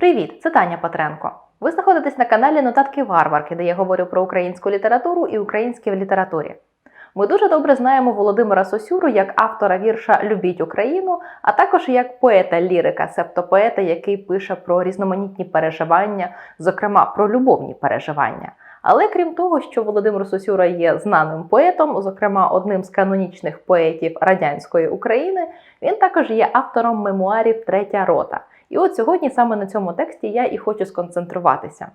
Привіт, це Таня Петренко. Ви знаходитесь на каналі Нотатки Варварки, де я говорю про українську літературу і українське в літературі. Ми дуже добре знаємо Володимира Сосюру як автора вірша Любіть Україну, а також як поета-лірика, себто поета, який пише про різноманітні переживання, зокрема про любовні переживання. Але крім того, що Володимир Сосюра є знаним поетом, зокрема одним з канонічних поетів радянської України, він також є автором мемуарів Третя рота. І от сьогодні саме на цьому тексті я і хочу сконцентруватися.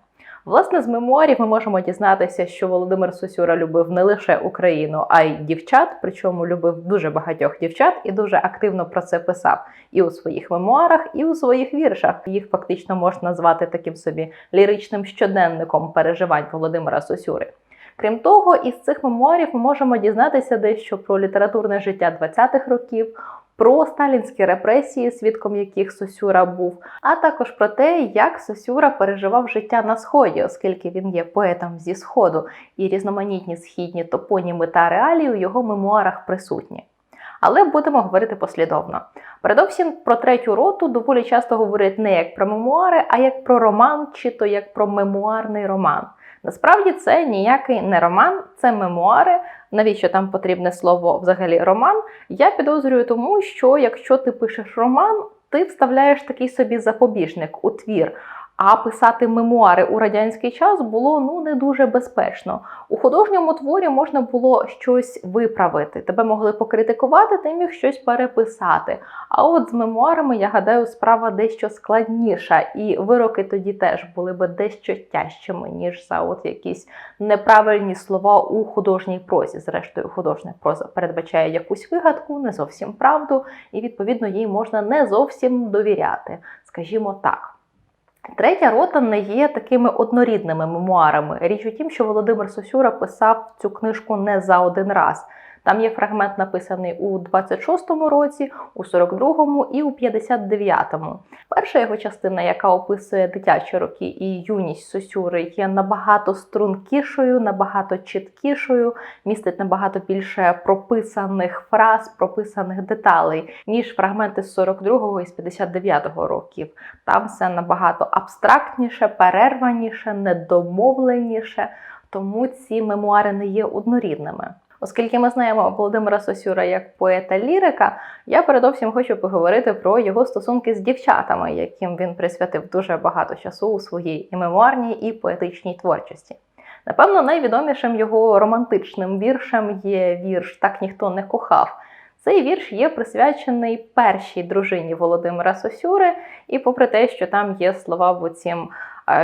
Власне, з мемуарів ми можемо дізнатися, що Володимир Сосюра любив не лише Україну, а й дівчат, причому любив дуже багатьох дівчат і дуже активно про це писав і у своїх мемуарах, і у своїх віршах. Їх фактично можна назвати таким собі ліричним щоденником переживань Володимира Сосюри. Крім того, із цих мемуарів ми можемо дізнатися дещо про літературне життя 20-х років, про сталінські репресії, свідком яких Сосюра був, а також про те, як Сосюра переживав життя на сході, оскільки він є поетом зі сходу, і різноманітні східні топоніми та реалії у його мемуарах присутні. Але будемо говорити послідовно. Передовсім про третю роту доволі часто говорять не як про мемуари, а як про роман, чи то як про мемуарний роман. Насправді це ніякий не роман, це мемуари. Навіщо там потрібне слово взагалі роман? Я підозрюю тому, що якщо ти пишеш роман, ти вставляєш такий собі запобіжник у твір. А писати мемуари у радянський час було ну не дуже безпечно. У художньому творі можна було щось виправити. Тебе могли покритикувати, ти міг щось переписати. А от з мемуарами, я гадаю, справа дещо складніша, і вироки тоді теж були би дещо тяжчими, ніж за от якісь неправильні слова у художній прозі. Зрештою, художня проза передбачає якусь вигадку, не зовсім правду, і відповідно їй можна не зовсім довіряти, скажімо так. Третя рота не є такими однорідними мемуарами. Річ у тім, що Володимир Сосюра писав цю книжку не за один раз. Там є фрагмент, написаний у 26-му році, у 42-му і у 59-му. Перша його частина, яка описує дитячі роки і юність Сосюри, є набагато стрункішою, набагато чіткішою, містить набагато більше прописаних фраз, прописаних деталей, ніж фрагменти з 42-го і з 59-го років. Там все набагато абстрактніше, перерваніше, недомовленіше, тому ці мемуари не є однорідними. Оскільки ми знаємо Володимира Сосюра як поета-лірика, я передовсім хочу поговорити про його стосунки з дівчатами, яким він присвятив дуже багато часу у своїй і мемуарній і поетичній творчості. Напевно, найвідомішим його романтичним віршем є вірш Так ніхто не кохав. Цей вірш є присвячений першій дружині Володимира Сосюри, і попри те, що там є слова в оцім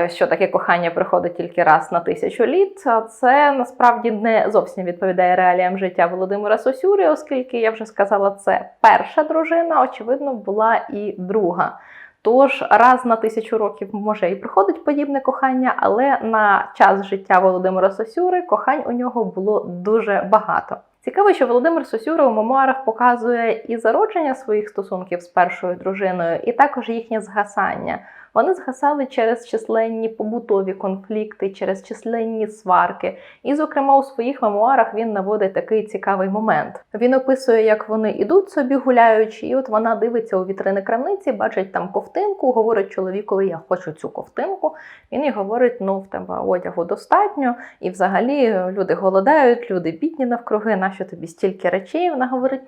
що таке кохання приходить тільки раз на тисячу літ. Це насправді не зовсім відповідає реаліям життя Володимира Сосюри, оскільки я вже сказала, це перша дружина, очевидно, була і друга. Тож раз на тисячу років може і приходить подібне кохання, але на час життя Володимира Сосюри кохань у нього було дуже багато. Цікаво, що Володимир Сосюра у мемуарах показує і зародження своїх стосунків з першою дружиною, і також їхнє згасання. Вони згасали через численні побутові конфлікти, через численні сварки. І, зокрема, у своїх мемуарах він наводить такий цікавий момент. Він описує, як вони ідуть собі гуляючи, і от вона дивиться у вітрини крамниці, бачить там ковтинку, говорить чоловікові, я хочу цю ковтинку. Він їй говорить: ну в тебе одягу достатньо, і взагалі люди голодають, люди бідні навкруги, нащо тобі стільки речей? Вона говорить.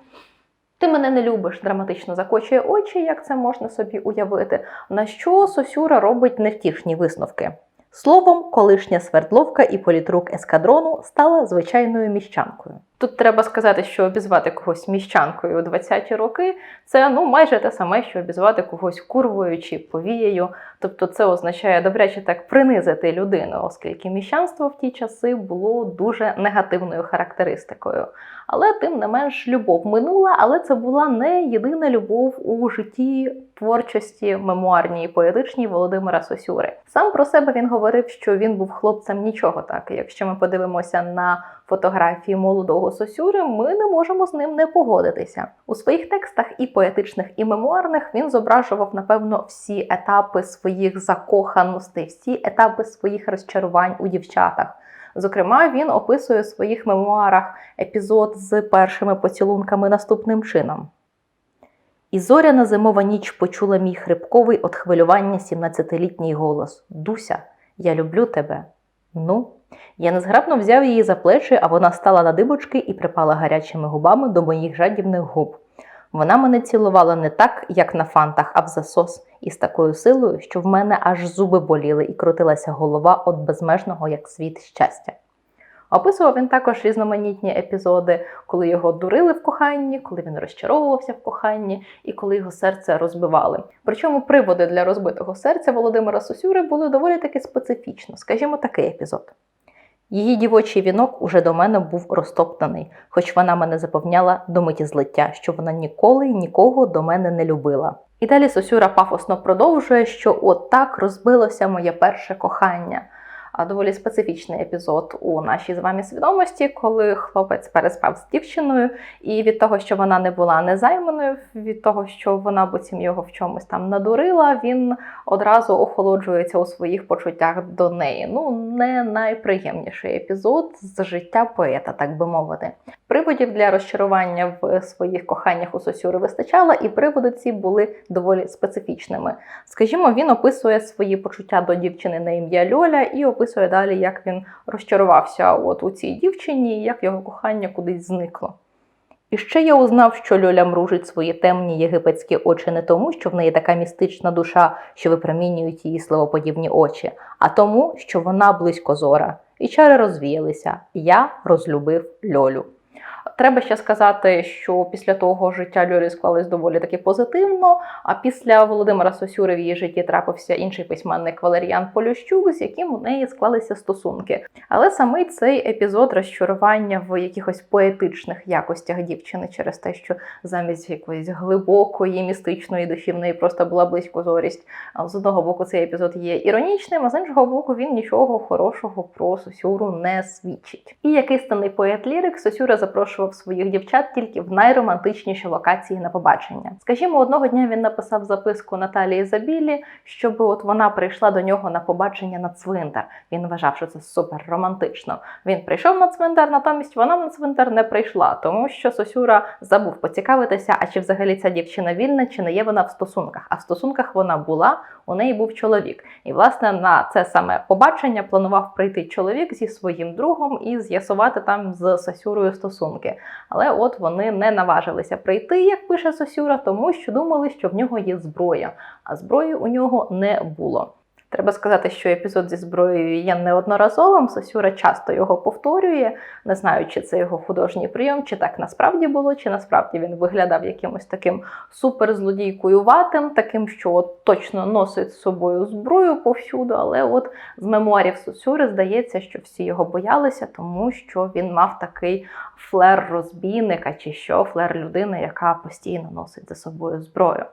Ти мене не любиш, драматично закочує очі, як це можна собі уявити. На що Сосюра робить невтішні висновки. Словом, колишня свердловка і політрук ескадрону стала звичайною міщанкою. Тут треба сказати, що обізвати когось міщанкою у 20-ті роки це ну майже те саме, що обізвати когось курвою чи повією. Тобто це означає добряче так принизити людину, оскільки міщанство в ті часи було дуже негативною характеристикою. Але тим не менш любов минула, але це була не єдина любов у житті творчості мемуарній і поетичній Володимира Сосюри. Сам про себе він говорив, що він був хлопцем нічого так. Якщо ми подивимося на фотографії молодого Сосюри, ми не можемо з ним не погодитися. У своїх текстах і поетичних, і мемуарних він зображував, напевно, всі етапи своїх закоханостей, всі етапи своїх розчарувань у дівчатах. Зокрема, він описує у своїх мемуарах епізод з першими поцілунками наступним чином. І зоряна зимова ніч почула мій хрипковий от хвилювання 17-літній голос Дуся, я люблю тебе. Ну, я незграбно взяв її за плечі, а вона стала на дибочки і припала гарячими губами до моїх жадібних губ. Вона мене цілувала не так, як на фантах, а в засос, і з такою силою, що в мене аж зуби боліли і крутилася голова от безмежного, як світ щастя. Описував він також різноманітні епізоди, коли його дурили в коханні, коли він розчаровувався в коханні і коли його серце розбивали. Причому приводи для розбитого серця Володимира Сосюри були доволі таки специфічно. Скажімо, такий епізод. Її дівочий вінок уже до мене був розтоптаний, хоч вона мене запевняла до миті злиття, що вона ніколи нікого до мене не любила. І далі Сосюра пафосно продовжує, що от так розбилося моє перше кохання. Доволі специфічний епізод у нашій з вами свідомості, коли хлопець переспав з дівчиною, і від того, що вона не була незайманою, від того, що вона буцім його в чомусь там надурила, він одразу охолоджується у своїх почуттях до неї. Ну, не найприємніший епізод з життя поета, так би мовити. Приводів для розчарування в своїх коханнях у Сосюри вистачало, і приводи ці були доволі специфічними. Скажімо, він описує свої почуття до дівчини на ім'я Льоля і описує далі, як він розчарувався от у цій дівчині, як його кохання кудись зникло. І ще я узнав, що Льоля мружить свої темні єгипетські очі не тому, що в неї така містична душа, що випромінюють її словоподібні очі, а тому, що вона близькозора. І чари розвіялися. Я розлюбив Льолю. Треба ще сказати, що після того життя Льолі склалось доволі таки позитивно. А після Володимира Сосюри в її житті трапився інший письменник Валеріан Полющук, з яким у неї склалися стосунки. Але самий цей епізод розчарування в якихось поетичних якостях дівчини через те, що замість якоїсь глибокої, містичної душі в неї просто була близькозорість. З одного боку, цей епізод є іронічним, а з іншого боку, він нічого хорошого про Сосюру не свідчить. І як істинний поет-лірик, Сосюра запрошував своїх дівчат тільки в найромантичніші локації на побачення. Скажімо, одного дня він написав записку Наталії Забілі, щоб от вона прийшла до нього на побачення на цвинтар. Він вважав, що це супер романтично. Він прийшов на цвинтар, натомість вона на цвинтар не прийшла, тому що Сосюра забув поцікавитися, а чи взагалі ця дівчина вільна, чи не є вона в стосунках. А в стосунках вона була, у неї був чоловік. І, власне, на це саме побачення планував прийти чоловік зі своїм другом і з'ясувати там з Сосюрою стосунки. Але от вони не наважилися прийти, як пише Сосюра, тому що думали, що в нього є зброя, а зброї у нього не було. Треба сказати, що епізод зі зброєю є неодноразовим. Сосюра часто його повторює, не знаю, чи це його художній прийом, чи так насправді було, чи насправді він виглядав якимось таким суперзлодійкуюватим, таким, що от точно носить з собою зброю повсюду. Але от з мемуарів Сосюри здається, що всі його боялися, тому що він мав такий флер розбійника, чи що флер людини, яка постійно носить за собою зброю.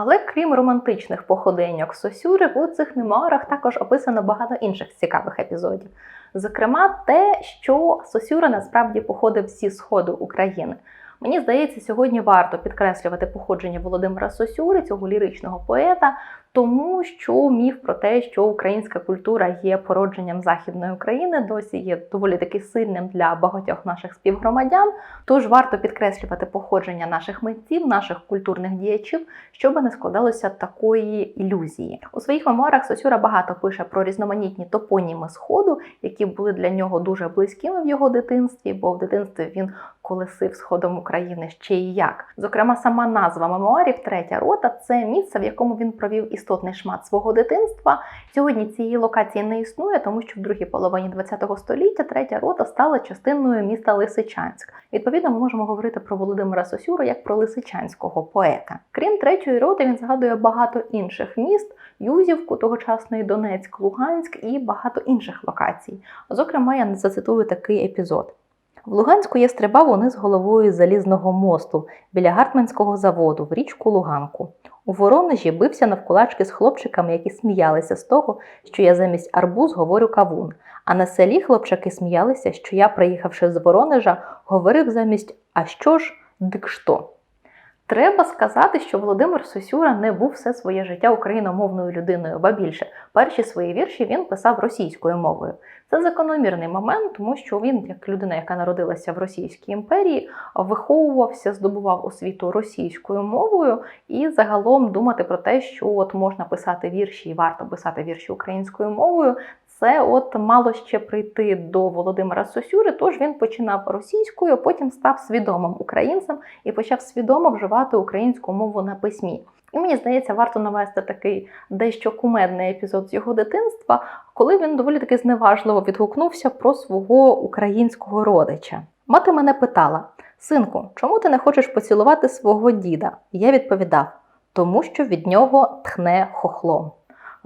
Але крім романтичних походеньок Сосюри, у цих мемуарах також описано багато інших цікавих епізодів. Зокрема, те, що Сосюра насправді походив зі сходу України. Мені здається, сьогодні варто підкреслювати походження Володимира Сосюри, цього ліричного поета, тому що міф про те, що українська культура є породженням західної України, досі є доволі таки сильним для багатьох наших співгромадян. Тож варто підкреслювати походження наших митців, наших культурних діячів, щоб не складалося такої ілюзії. У своїх мемуарах Сосюра багато пише про різноманітні топоніми сходу, які були для нього дуже близькими в його дитинстві, бо в дитинстві він колесив сходом України ще й як. Зокрема, сама назва мемуарів Третя рота це місце, в якому він провів істотний шмат свого дитинства. Сьогодні цієї локації не існує, тому що в другій половині ХХ століття третя рота стала частиною міста Лисичанськ. Відповідно, ми можемо говорити про Володимира Сосюру як про лисичанського поета. Крім третьої роти, він згадує багато інших міст: Юзівку, тогочасний Донецьк, Луганськ і багато інших локацій. Зокрема, я зацитую такий епізод. В Луганську я стрибав униз головою залізного мосту біля гартманського заводу в річку Луганку. У Воронежі бився навкулачки з хлопчиками, які сміялися з того, що я замість арбуз говорю кавун. А на селі хлопчаки сміялися, що я, приїхавши з Воронежа, говорив замість А що ж, дик що? Треба сказати, що Володимир Сосюра не був все своє життя україномовною людиною, ба більше перші свої вірші він писав російською мовою. Це закономірний момент, тому що він, як людина, яка народилася в Російській імперії, виховувався, здобував освіту російською мовою і загалом думати про те, що от можна писати вірші і варто писати вірші українською мовою. Це от мало ще прийти до Володимира Сосюри, тож він починав російською, потім став свідомим українцем і почав свідомо вживати українську мову на письмі. І мені здається, варто навести такий дещо кумедний епізод з його дитинства, коли він доволі таки зневажливо відгукнувся про свого українського родича. Мати мене питала: Синку, чому ти не хочеш поцілувати свого діда? Я відповідав: тому що від нього тхне хохлом.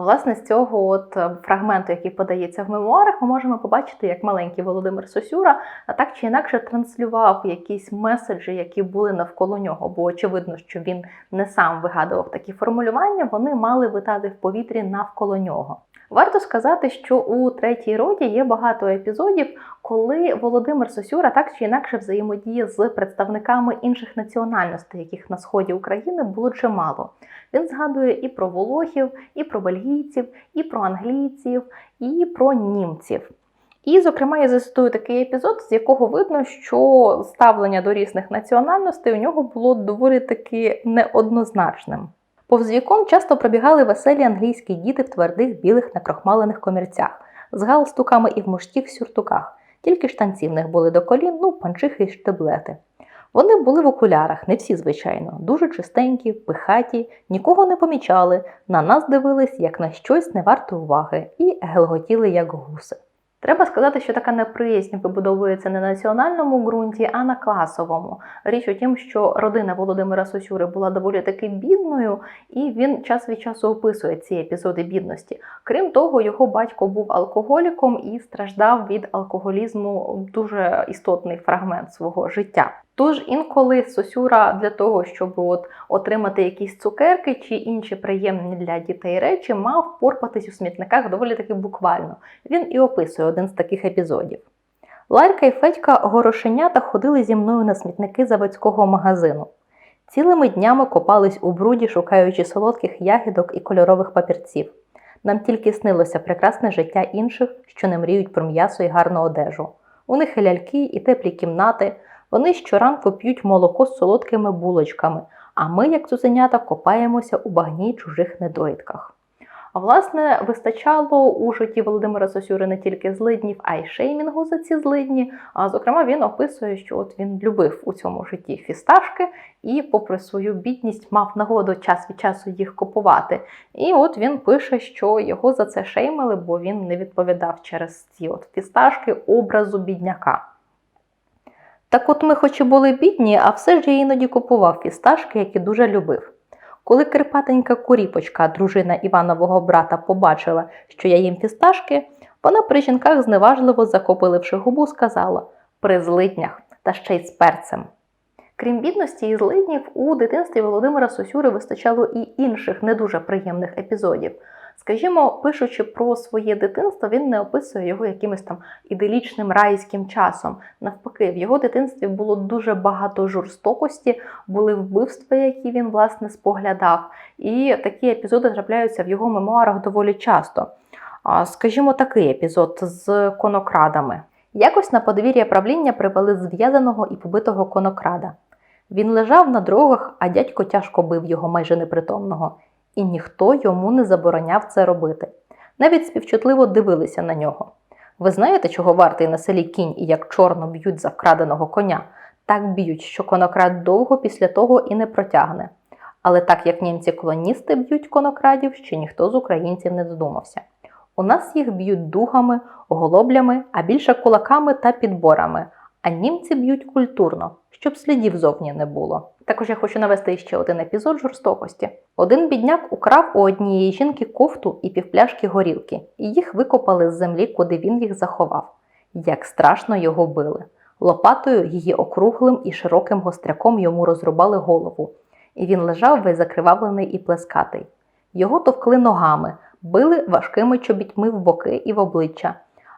Власне, з цього от е, фрагменту, який подається в мемуарах, ми можемо побачити, як маленький Володимир Сосюра так чи інакше транслював якісь меседжі, які були навколо нього. Бо очевидно, що він не сам вигадував такі формулювання, вони мали витати в повітрі навколо нього. Варто сказати, що у третій роді є багато епізодів, коли Володимир Сосюра так чи інакше взаємодіє з представниками інших національностей, яких на сході України було чимало. Він згадує і про волохів, і про бельгійців, і про англійців, і про німців. І, зокрема, я зацитую такий епізод, з якого видно, що ставлення до різних національностей у нього було доволі таки неоднозначним. Повз вікон часто пробігали веселі англійські діти в твердих білих накрохмалених комірцях, з галстуками і в мужських сюртуках, тільки штанці в них були до колін, ну, панчихи й штеблети. Вони були в окулярах, не всі, звичайно, дуже чистенькі, пихаті, нікого не помічали, на нас дивились як на щось не варте уваги, і гелготіли, як гуси. Треба сказати, що така неприязнь вибудовується не на національному ґрунті, а на класовому. Річ у тім, що родина Володимира Сосюри була доволі таки бідною, і він час від часу описує ці епізоди бідності. Крім того, його батько був алкоголіком і страждав від алкоголізму дуже істотний фрагмент свого життя. Тож інколи Сосюра для того, щоб от отримати якісь цукерки чи інші приємні для дітей речі, мав порпатись у смітниках доволі таки буквально. Він і описує один з таких епізодів. Ларка і Федька горошенята ходили зі мною на смітники заводського магазину. Цілими днями копались у бруді, шукаючи солодких ягідок і кольорових папірців. Нам тільки снилося прекрасне життя інших, що не мріють про м'ясо і гарну одежу. У них і ляльки, і теплі кімнати. Вони щоранку п'ють молоко з солодкими булочками, а ми, як цуценята, копаємося у багні чужих недоїдках. А власне, вистачало у житті Володимира Сосюри не тільки злиднів, а й шеймінгу за ці злидні. А зокрема, він описує, що от він любив у цьому житті фісташки і, попри свою бідність, мав нагоду час від часу їх купувати. І от він пише, що його за це шеймили, бо він не відповідав через ці от фісташки образу бідняка. Так от ми хоч і були бідні, а все ж я іноді купував фісташки, які дуже любив. Коли Кирпатенька Куріпочка, дружина Іванового брата, побачила, що я їм фісташки, вона при жінках зневажливо закопиливши губу, сказала при злиднях та ще й з перцем. Крім бідності і злиднів, у дитинстві Володимира Сосюри вистачало і інших не дуже приємних епізодів. Скажімо, пишучи про своє дитинство, він не описує його якимось там іделічним райським часом. Навпаки, в його дитинстві було дуже багато жорстокості, були вбивства, які він власне споглядав. І такі епізоди трапляються в його мемуарах доволі часто. Скажімо, такий епізод з конокрадами. Якось на подвір'я правління привели зв'язаного і побитого конокрада. Він лежав на дорогах, а дядько тяжко бив його майже непритомного і ніхто йому не забороняв це робити. Навіть співчутливо дивилися на нього. Ви знаєте, чого вартий на селі кінь і як чорно б'ють за вкраденого коня? Так б'ють, що конокрад довго після того і не протягне. Але так як німці-колоністи б'ють конокрадів, ще ніхто з українців не здумався. У нас їх б'ють дугами, голоблями, а більше кулаками та підборами, а німці б'ють культурно, щоб слідів зовні не було. Також я хочу навести ще один епізод жорстокості. Один бідняк украв у однієї жінки кофту і півпляшки горілки, і їх викопали з землі, куди він їх заховав. Як страшно його били. Лопатою її округлим і широким гостряком йому розрубали голову, і він лежав весь закривавлений і плескатий. Його товкли ногами, били важкими чобітьми в боки і в обличчя,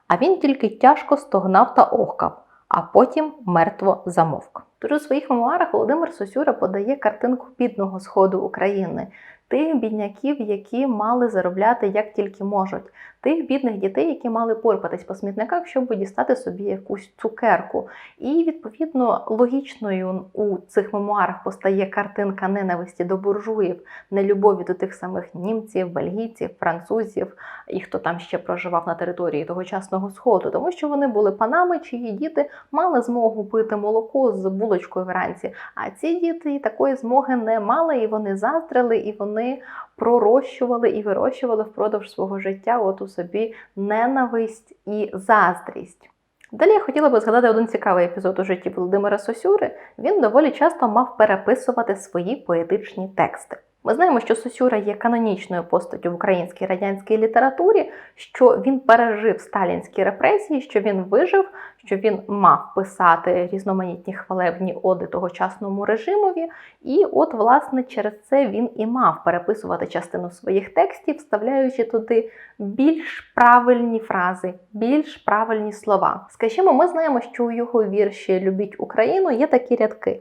а він тільки тяжко стогнав та охкав, а потім мертво замовк. Тож у своїх мемуарах Володимир Сосюра подає картинку бідного сходу України. Тих бідняків, які мали заробляти як тільки можуть, тих бідних дітей, які мали порпатись по смітниках, щоб дістати собі якусь цукерку. І відповідно логічною у цих мемуарах постає картинка ненависті до буржуїв, нелюбові до тих самих німців, бельгійців, французів і хто там ще проживав на території тогочасного сходу, тому що вони були панами, чиї діти мали змогу пити молоко з булочкою вранці. А ці діти такої змоги не мали, і вони заздрили, і вони пророщували і вирощували впродовж свого життя от у собі ненависть і заздрість. Далі я хотіла би згадати один цікавий епізод у житті Володимира Сосюри. Він доволі часто мав переписувати свої поетичні тексти. Ми знаємо, що Сосюра є канонічною постаттю в українській радянській літературі, що він пережив сталінські репресії, що він вижив, що він мав писати різноманітні хвалебні оди тогочасному режимові. І от, власне, через це він і мав переписувати частину своїх текстів, вставляючи туди більш правильні фрази, більш правильні слова. Скажімо, ми знаємо, що у його вірші Любіть Україну є такі рядки.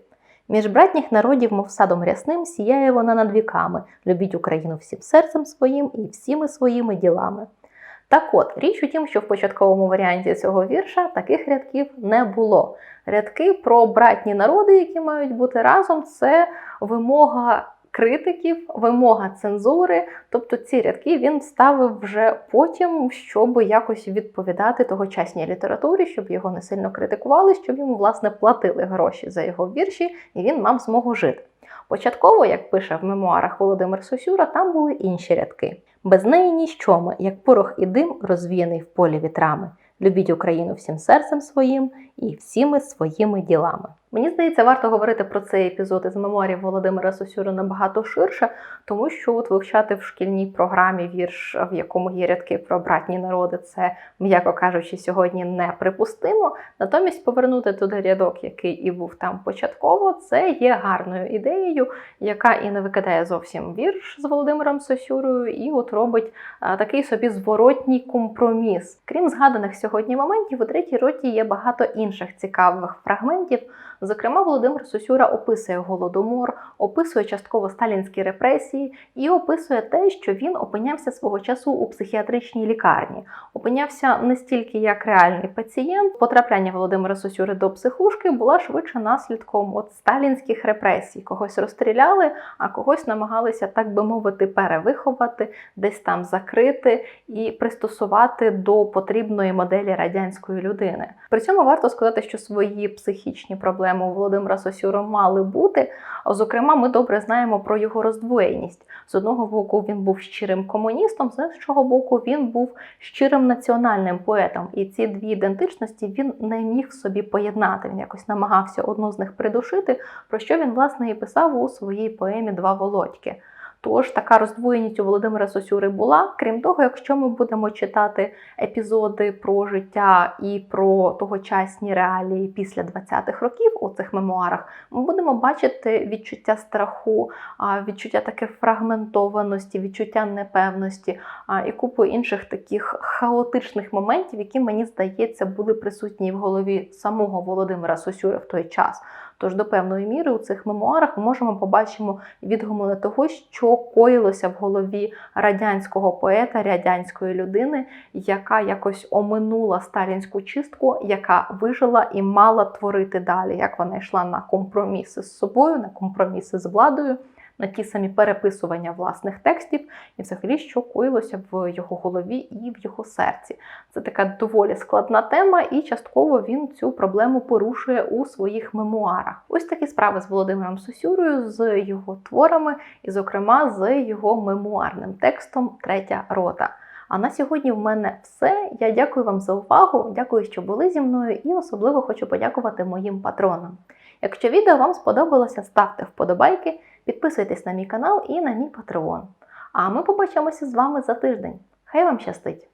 Між братніх народів, мов садом рясним, сіяє вона над віками. Любіть Україну всім серцем своїм і всіми своїми ділами. Так от, річ у тім, що в початковому варіанті цього вірша таких рядків не було. Рядки про братні народи, які мають бути разом, це вимога критиків, вимога цензури. Тобто ці рядки він ставив вже потім, щоб якось відповідати тогочасній літературі, щоб його не сильно критикували, щоб йому власне платили гроші за його вірші, і він мав змогу жити. Початково, як пише в мемуарах Володимир Сосюра, там були інші рядки. Без неї ніщо ми, як порох і дим, розвіяний в полі вітрами. Любіть Україну всім серцем своїм і всіми своїми ділами. Мені здається, варто говорити про цей епізод із мемуарів Володимира Сосюри набагато ширше, тому що от вивчати в шкільній програмі вірш, в якому є рядки про братні народи, це, м'яко кажучи, сьогодні неприпустимо. Натомість повернути туди рядок, який і був там початково, це є гарною ідеєю, яка і не викидає зовсім вірш з Володимиром Сосюрою, і от робить а, такий собі зворотній компроміс. Крім згаданих сьогодні моментів, у третій роті є багато інших цікавих фрагментів. Зокрема, Володимир Сосюра описує голодомор, описує частково сталінські репресії і описує те, що він опинявся свого часу у психіатричній лікарні. Опинявся не стільки як реальний пацієнт. Потрапляння Володимира Сосюри до психушки була швидше наслідком от сталінських репресій. Когось розстріляли, а когось намагалися, так би мовити, перевиховати, десь там закрити і пристосувати до потрібної моделі радянської людини. При цьому варто сказати, що свої психічні проблеми у Володимира Сосюра мали бути. Зокрема, ми добре знаємо про його роздвоєність. З одного боку, він був щирим комуністом, з іншого боку, він був щирим національним поетом. І ці дві ідентичності він не міг собі поєднати. Він якось намагався одну з них придушити, про що він власне і писав у своїй поемі Два Володьки. Тож така роздвоєність у Володимира Сосюри була. Крім того, якщо ми будемо читати епізоди про життя і про тогочасні реалії після 20-х років у цих мемуарах, ми будемо бачити відчуття страху, відчуття таке фрагментованості, відчуття непевності і купу інших таких хаотичних моментів, які мені здається були присутні в голові самого Володимира Сосюри в той час. Тож до певної міри у цих мемуарах ми можемо побачимо відгуми того, що коїлося в голові радянського поета, радянської людини, яка якось оминула сталінську чистку, яка вижила і мала творити далі, як вона йшла на компроміси з собою, на компроміси з владою. На ті самі переписування власних текстів, і взагалі, що коїлося в його голові і в його серці. Це така доволі складна тема, і частково він цю проблему порушує у своїх мемуарах. Ось такі справи з Володимиром Сосюрою, з його творами, і, зокрема, з його мемуарним текстом Третя рота. А на сьогодні в мене все. Я дякую вам за увагу, дякую, що були зі мною, і особливо хочу подякувати моїм патронам. Якщо відео вам сподобалося, ставте вподобайки, підписуйтесь на мій канал і на мій патреон. А ми побачимося з вами за тиждень. Хай вам щастить!